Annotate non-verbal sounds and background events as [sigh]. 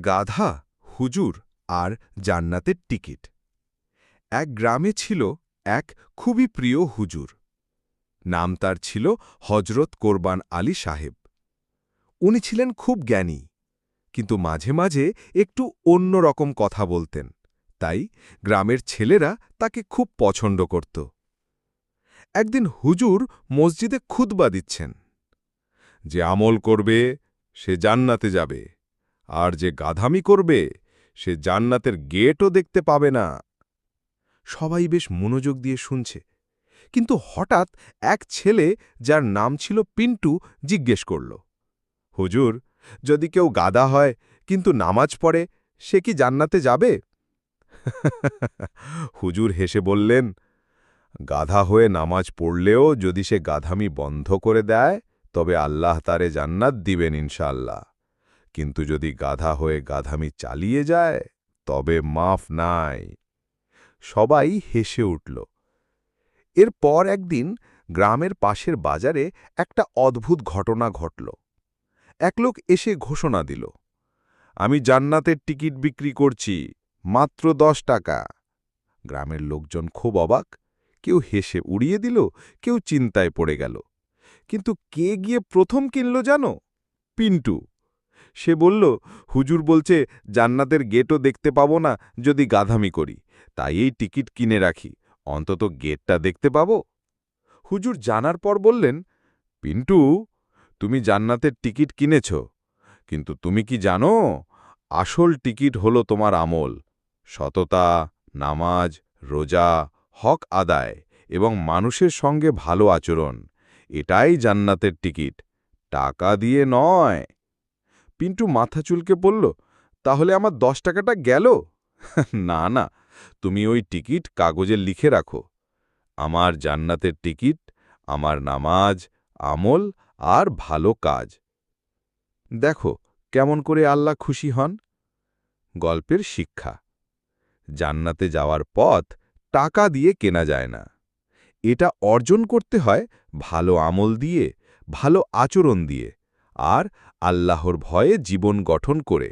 গাধা, হুজুর আর জান্নাতের টিকিট। এক গ্রামে ছিল এক খুবই প্রিয় হুজুর। নাম তার ছিল হজরত কোরবান আলী সাহেব। উনি ছিলেন খুব জ্ঞানী, কিন্তু মাঝে মাঝে একটু অন্য রকম কথা বলতেন, তাই গ্রামের ছেলেরা তাকে খুব পছন্দ করত। একদিন হুজুর মসজিদে খুতবা দিচ্ছেন। যে আমল করবে, সে জান্নাতে যাবে। আর যে গাধামি করবে, সে জান্নাতের গেটও দেখতে পাবে না। সবাই বেশ মনোযোগ দিয়ে শুনছে, কিন্তু হঠাৎ এক ছেলে যার নাম ছিল পিন্টু জিজ্ঞেস করল, হুজুর, যদি কেউ গাদা হয়, কিন্তু নামাজ পড়ে, সে কি জান্নাতে যাবে? [laughs] হুজুর হেসে বললেন, গাধা হয়ে নামাজ পড়লেও যদি সে গাধামি বন্ধ করে দেয়, তবে আল্লাহ তারে জান্নাত দিবেন ইনশাআল্লাহ। কিন্তু যদি গাধা হয়ে গাধামি চালিয়ে যায়, তবে মাফ নাই। সবাই হেসে উঠল। এরপর একদিন গ্রামের পাশের বাজারে একটা অদ্ভুত ঘটনা ঘটল। এক লোক এসে ঘোষণা দিল, আমি জান্নাতের টিকিট বিক্রি করছি, মাত্র দশ টাকা। গ্রামের লোকজন খুব অবাক, কেউ হেসে উড়িয়ে দিল, কেউ চিন্তায় পড়ে গেল। কিন্তু কে গিয়ে প্রথম কিনল জানো? পিন্টু। সে বলল, হুজুর বলছে, জান্নাতের গেটও দেখতে পাবো না যদি গাধামি করি। তাই এই টিকিট কিনে রাখি। অন্তত গেটটা দেখতে পাবো? হুজুর জানার পর বললেন, পিন্টু, তুমি জান্নাতের টিকিট কিনেছ। কিন্তু তুমি কি জানো, আসল টিকিট হলো তোমার আমল। সততা, নামাজ, রোজা, হক আদায় এবং মানুষের সঙ্গে ভালো আচরণ। এটাই জান্নাতের টিকিট। টাকা দিয়ে নয় পিন্টু মাথা চুলকে পড়ল তাহলে আমার দশ টাকাটা গেল? [laughs] না না, তুমি ওই টিকিট কাগজে লিখে রাখো। আমার জান্নাতের টিকিট, আমার নামাজ, আমল আর ভালো কাজ। দেখো কেমন করে আল্লাহ খুশি হন। গল্পের শিক্ষা, জান্নাতে যাওয়ার পথ টাকা দিয়ে কেনা যায় না। এটা অর্জন করতে হয় ভালো আমল দিয়ে, ভালো আচরণ দিয়ে। আর আল্লাহর ভয়ে জীবন গঠন করে।